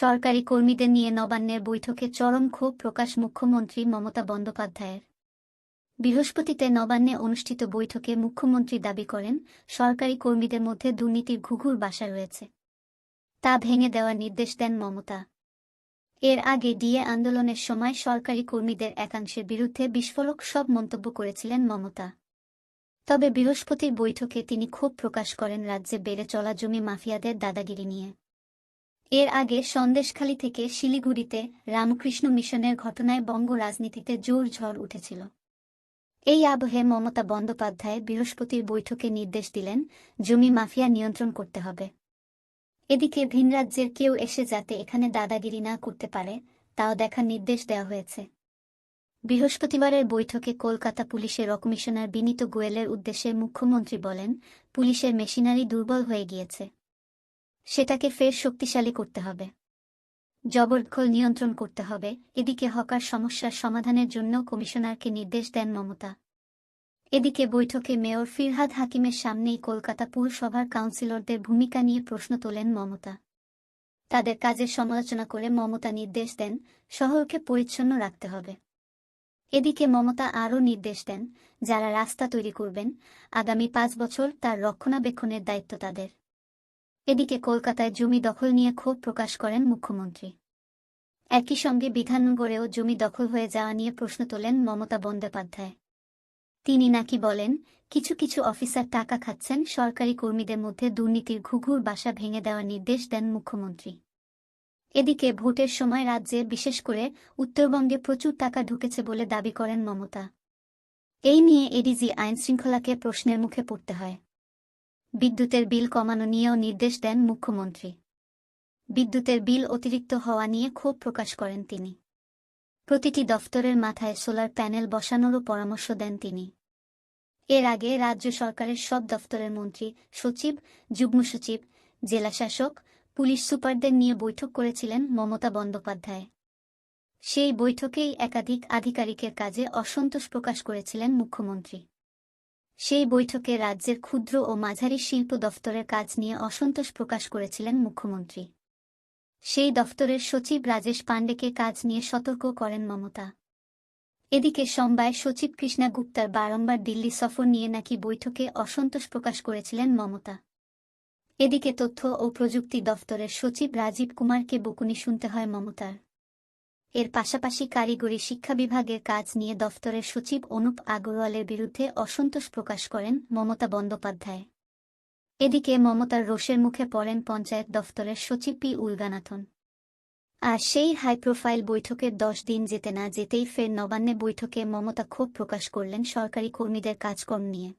সরকারি কর্মীদের নিয়ে নবান্নের বৈঠকে চরম ক্ষোভ প্রকাশ মুখ্যমন্ত্রী মমতা বন্দ্যোপাধ্যায়ের। বৃহস্পতিতে নবান্নে অনুষ্ঠিত বৈঠকে মুখ্যমন্ত্রী দাবি করেন, সরকারি কর্মীদের মধ্যে দুর্নীতির ঘুঘুর বাসা রয়েছে। তা ভেঙে দেওয়ার নির্দেশ দেন মমতা। এর আগে ডিএ আন্দোলনের সময় সরকারি কর্মীদের একাংশের বিরুদ্ধে বিস্ফোরক সব মন্তব্য করেছিলেন মমতা। তবে বৃহস্পতির বৈঠকে তিনি ক্ষোভ প্রকাশ করেন রাজ্যে বেড়ে চলা জমি মাফিয়াদের দাদাগিরি নিয়ে। এর আগে সন্দেশখালী থেকে শিলিগুড়িতে রামকৃষ্ণ মিশনের ঘটনায় বঙ্গ রাজনীতিতে জোর ঝড় উঠেছিল। এই আবহে মমতা বন্দ্যোপাধ্যায় বৃহস্পতির বৈঠকে নির্দেশ দিলেন, জমি মাফিয়া নিয়ন্ত্রণ করতে হবে। এদিকে ভিনরাজ্যের কেউ এসে যাতে এখানে দাদাগিরি না করতে পারে, তাও দেখার নির্দেশ দেওয়া হয়েছে। বৃহস্পতিবারের বৈঠকে কলকাতা পুলিশের রকমিশনার বিনীত গোয়েলের উদ্দেশ্যে মুখ্যমন্ত্রী বলেন, পুলিশের মেশিনারি দুর্বল হয়ে গিয়েছে। সেটাকে ফের শক্তিশালী করতে হবে। জবরদখল নিয়ন্ত্রণ করতে হবে। এদিকে হকার সমস্যার সমাধানের জন্য কমিশনারকে নির্দেশ দেন মমতা। এদিকে বৈঠকে মেয়র ফিরহাদ হাকিমের সামনেই কলকাতা পুরসভার কাউন্সিলরদের ভূমিকা নিয়ে প্রশ্ন তোলেন মমতা। তাদের কাজের সমালোচনা করে মমতা নির্দেশ দেন, শহরকে পরিচ্ছন্ন রাখতে হবে। এদিকে মমতা আরও নির্দেশ দেন, যারা রাস্তা তৈরি করবেন, আগামী পাঁচ বছর তার রক্ষণাবেক্ষণের দায়িত্ব তাদের। এদিকে কলকাতায় জমি দখল নিয়ে ক্ষোভ প্রকাশ করেন মুখ্যমন্ত্রী। একই সঙ্গে বিধাননগরেও জমি দখল হয়ে যাওয়া নিয়ে প্রশ্ন তোলেন মমতা বন্দ্যোপাধ্যায়। তিনি নাকি বলেন, কিছু কিছু অফিসার টাকা খাচ্ছেন, সরকারি কর্মীদের মধ্যে দুর্নীতির ঘুঘুর বাসা ভেঙে দেওয়ার নির্দেশ দেন মুখ্যমন্ত্রী। এদিকে ভোটের সময় রাজ্যে বিশেষ করে উত্তরবঙ্গে প্রচুর টাকা ঢুকেছে বলে দাবি করেন মমতা। এই নিয়ে এডিজি আইনশৃঙ্খলাকে প্রশ্নের মুখে পড়তে হয়। বিদ্যুতের বিল কমানো নিয়েও নির্দেশ দেন মুখ্যমন্ত্রী। বিদ্যুতের বিল অতিরিক্ত হওয়া নিয়ে ক্ষোভ প্রকাশ করেন তিনি। প্রতিটি দফতরের মাথায় সোলার প্যানেল বসানোরও পরামর্শ দেন তিনি। এর আগে রাজ্য সরকারের সব দফতরের মন্ত্রী, সচিব, যুগ্ম সচিব জেলাশাসক পুলিশ সুপারদের নিয়ে বৈঠক করেছিলেন মমতা বন্দ্যোপাধ্যায়। সেই বৈঠকেই একাধিক আধিকারিকের কাজে অসন্তোষ প্রকাশ করেছিলেন মুখ্যমন্ত্রী। সেই বৈঠকে রাজ্যের ক্ষুদ্র ও মাঝারি শিল্প দফতরের কাজ নিয়ে অসন্তোষ প্রকাশ করেছিলেন মুখ্যমন্ত্রী। সেই দফতরের সচিব রাজেশ পাণ্ডেকে কাজ নিয়ে সতর্ক করেন মমতা। এদিকে সোমবার সচিব কৃষ্ণা গুপ্তার বারংবার দিল্লি সফর নিয়ে নাকি বৈঠকে অসন্তোষ প্রকাশ করেছিলেন মমতা। এদিকে তথ্য ও প্রযুক্তি দফতরের সচিব রাজীব কুমারকে বকুনি শুনতে হয় মমতার। এর পাশাপাশি কারিগরি শিক্ষা বিভাগের কাজ নিয়ে দফতরের সচিব অনুপ আগরওয়ালের বিরুদ্ধে অসন্তোষ প্রকাশ করেন মমতা বন্দ্যোপাধ্যায়। এদিকে মমতার রোষের মুখে পড়েন পঞ্চায়েত দফতরের সচিব পি উলগানাথন। আর সেই হাই প্রোফাইল বৈঠকের দশ দিন যেতে না যেতেই ফের নবান্নে বৈঠকে মমতা ক্ষোভ প্রকাশ করলেন সরকারি কর্মীদের কাজকর্ম নিয়ে।